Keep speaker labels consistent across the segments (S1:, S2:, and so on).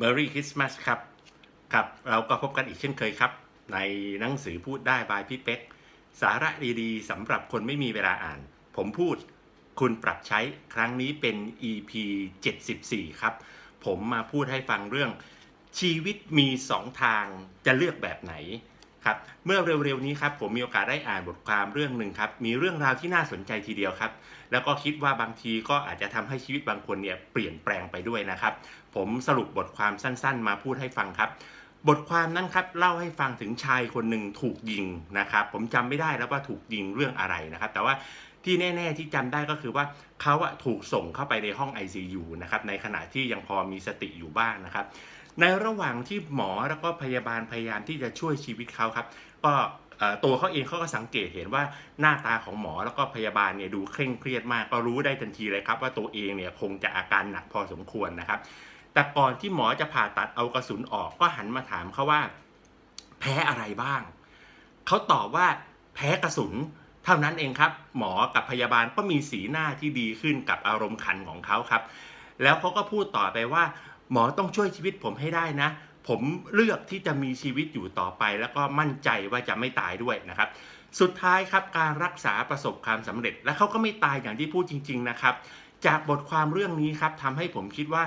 S1: Merry Christmas ครับครับ เราก็พบกันอีกเช่นเคยครับ ในหนังสือพูดได้บายพี่เป๊กสาระดีๆสำหรับคนไม่มีเวลาอ่าน ผมพูดคุณปรับใช้ครั้งนี้เป็น EP 74 ครับ ผมมาพูดให้ฟังเรื่องชีวิตมีสองทางจะเลือกแบบไหน ครับเมื่อเร็วๆนี้ครับผมมีโอกาสได้อ่านบทความเรื่องหนึ่งครับมีเรื่องราวที่น่าสนใจทีเดียวครับ แล้วก็คิดว่าบางทีก็อาจจะทำให้ชีวิตบางคนเนี่ยเปลี่ยนแปลงไปด้วยนะครับ ผมสรุปบทความสั้นๆ มาพูดให้ฟังครับ บทความนั้นครับเล่าให้ฟังถึงชายคนหนึ่งถูกยิงนะครับผมจำไม่ได้แล้วว่าถูกยิงเรื่องอะไรนะครับ แต่ว่าที่แน่ ๆ ที่จำได้ก็คือว่าเขาอะถูกส่งเข้าไปในห้อง ICU นะครับในขณะที่ยังพอมีสติอยู่บ้างนะครับ ในระหว่างที่หมอแล้วก็พยาบาลพยายามที่จะช่วยชีวิตเขาครับ ก็ตัวเขาเองเขาก็สังเกตเห็นว่าหน้าตาของหมอแล้วก็พยาบาลเนี่ยดูเคร่งเครียดมาก ก็รู้ได้ทันทีเลยครับ ว่าตัวเองเนี่ยคงจะอาการหนักพอสมควรนะครับ แต่ก่อนที่หมอจะผ่าตัดเอากระสุนออกก็หันมาถามเขาว่า แพ้อะไรบ้าง เขาตอบว่าแพ้กระสุนเท่านั้นเองครับ หมอกับพยาบาลก็มีสีหน้าที่ดีขึ้นกับอารมณ์ขันของเขาครับ แล้วเขาก็พูดต่อไปว่า หมอต้องช่วยชีวิตผมให้ได้นะ ผมเลือกที่จะมีชีวิตอยู่ต่อไป แล้วก็มั่นใจว่าจะไม่ตายด้วยนะครับ สุดท้ายครับการรักษาประสบความสำเร็จ และเขาก็ไม่ตายอย่างที่พูดจริง ๆนะครับ จากบทความเรื่องนี้ครับทำให้ผมคิดว่า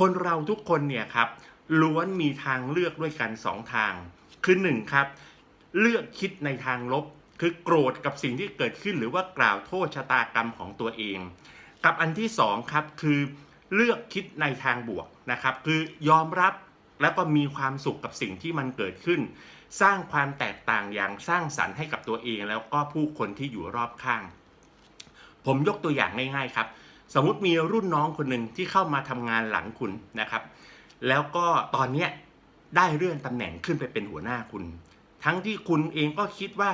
S1: คนเราทุกคนเนี่ยครับล้วนมีทางเลือกด้วยกันสองทาง คือหนึ่งครับเลือกคิดในทางลบ คือโกรธกับสิ่งที่เกิดขึ้นหรือว่ากล่าวโทษชะตากรรมของตัวเอง กับอันที่สองครับคือ เลือกคิดในทางบวกนะครับ คือยอมรับแล้วก็มีความสุขกับสิ่งที่มันเกิดขึ้น สร้างความแตกต่างอย่างสร้างสรรค์ให้กับตัวเองแล้วก็ผู้คนที่อยู่รอบข้าง ผมยกตัวอย่างง่ายๆครับ สมมติมีรุ่นน้องคนหนึ่งที่เข้ามาทำงานหลังคุณนะครับ แล้วก็ตอนเนี้ได้เลื่อนตำแหน่งขึ้นไปเป็นหัวหน้าคุณ ทั้งที่คุณเองก็คิดว่า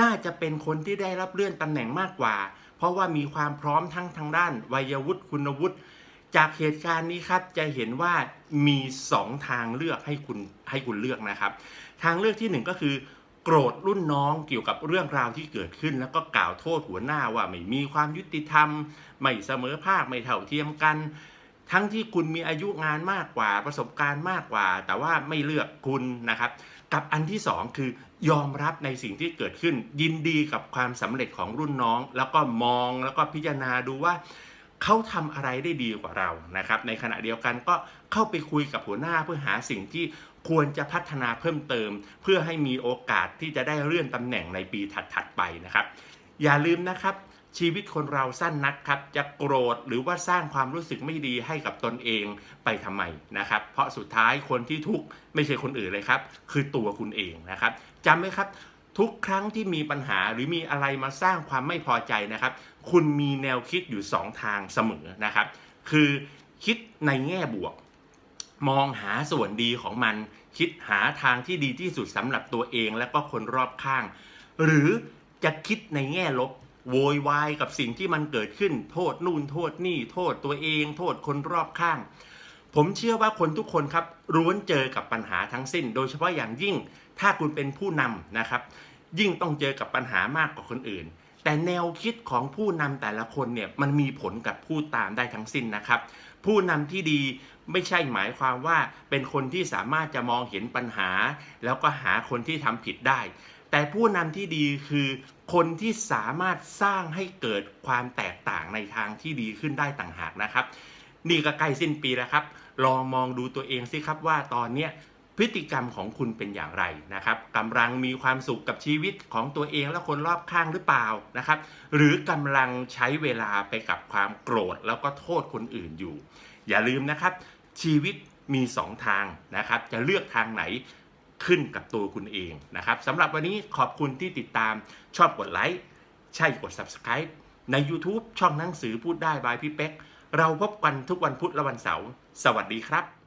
S1: น่าจะเป็นคนที่ได้รับเลื่อนตำแหน่งมากกว่า เพราะว่ามีความพร้อมทั้งทางด้านวัยวุฒิคุณวุฒิ จากเหตุการณ์นี้ครับจะเห็นว่ามีสองทางเลือกให้คุณให้คุณเลือกนะครับ ทางเลือกที่หนึ่งก็คือ โกรธรุ่นน้องเกี่ยวกับเรื่องราวที่เกิดขึ้น แล้วก็กล่าวโทษหัวหน้าว่าไม่มีความยุติธรรม ไม่เสมอภาคไม่เท่าเทียมกัน ทั้งที่คุณมีอายุงานมากกว่าประสบการณ์มากกว่า แต่ว่าไม่เลือกคุณนะครับ กับอันที่สองคือยอมรับในสิ่งที่เกิดขึ้น ยินดีกับความสำเร็จของรุ่นน้อง แล้วก็มองแล้วก็พิจารณาดูว่า เขาทำอะไรได้ดีกว่าเรานะครับ ในขณะเดียวกันก็เข้าไปคุยกับหัวหน้าเพื่อหาสิ่งที่ควรจะพัฒนาเพิ่มเติม เพื่อให้มีโอกาสที่จะได้เลื่อนตำแหน่งในปีถัดๆไปนะครับ อย่าลืมนะครับ ชีวิตคนเราสั้นนักครับจะโกรธหรือว่าสร้างความรู้สึกไม่ดีให้กับตนเองไปทำไมนะครับ เพราะสุดท้ายคนที่ทุกข์ไม่ใช่คนอื่นเลยครับ คือตัวคุณเองนะครับจำไว้ครับ ทุกครั้งที่มีปัญหาหรือมีอะไรมาสร้างความไม่พอใจนะครับ คุณมีแนวคิดอยู่ 2 ทางเสมอนะครับ คือคิดในแง่บวก มองหาส่วนดีของมัน คิดหาทางที่ดีที่สุดสำหรับตัวเองและก็คนรอบข้าง หรือจะคิดในแง่ลบโวยวายกับสิ่งที่มันเกิดขึ้น โทษนู่นโทษนี่ โทษตัวเอง โทษคนรอบข้าง ผมเชื่อว่าคนทุกคนครับร้วนเจอกับปัญหาทั้งสิ้น โดยเฉพาะอย่างยิ่งถ้าคุณเป็นผู้นำนะครับ ยิ่งต้องเจอกับปัญหามากกว่าคนอื่น แต่แนวคิดของผู้นำแต่ละคนเนี่ยมันมีผลกับผู้ตามได้ทั้งสิ้นนะครับ ผู้นำที่ดีไม่ใช่หมายความว่าเป็นคนที่สามารถจะมองเห็นปัญหา แล้วก็หาคนที่ทำผิดได้ แต่ผู้นำที่ดีคือคนที่สามารถสร้างให้เกิดความแตกต่างในทางที่ดีขึ้นได้ต่างหากนะครับ นี่ก็ใกล้สิ้นปีแล้วครับ ลองมองดูตัวเองสิครับว่าตอนเนี้ย พฤติกรรมของคุณเป็นอย่างไรนะครับกำลังมีความสุขกับชีวิตของตัวเองและคนรอบข้างหรือเปล่านะครับ หรือกำลังใช้เวลาไปกับความโกรธแล้วก็โทษคนอื่นอยู่ อย่าลืมนะครับ ชีวิตมีสองทางนะครับ จะเลือกทางไหนขึ้นกับตัวคุณเองนะครับสำหรับวันนี้ขอบคุณที่ติดตามชอบกดไลค์ใช่กด Subscribe ใน YouTube ช่องหนังสือพูดได้บายพี่เป๊ก เราพบกันทุกวันพุธและวันเสาร์ สวัสดีครับ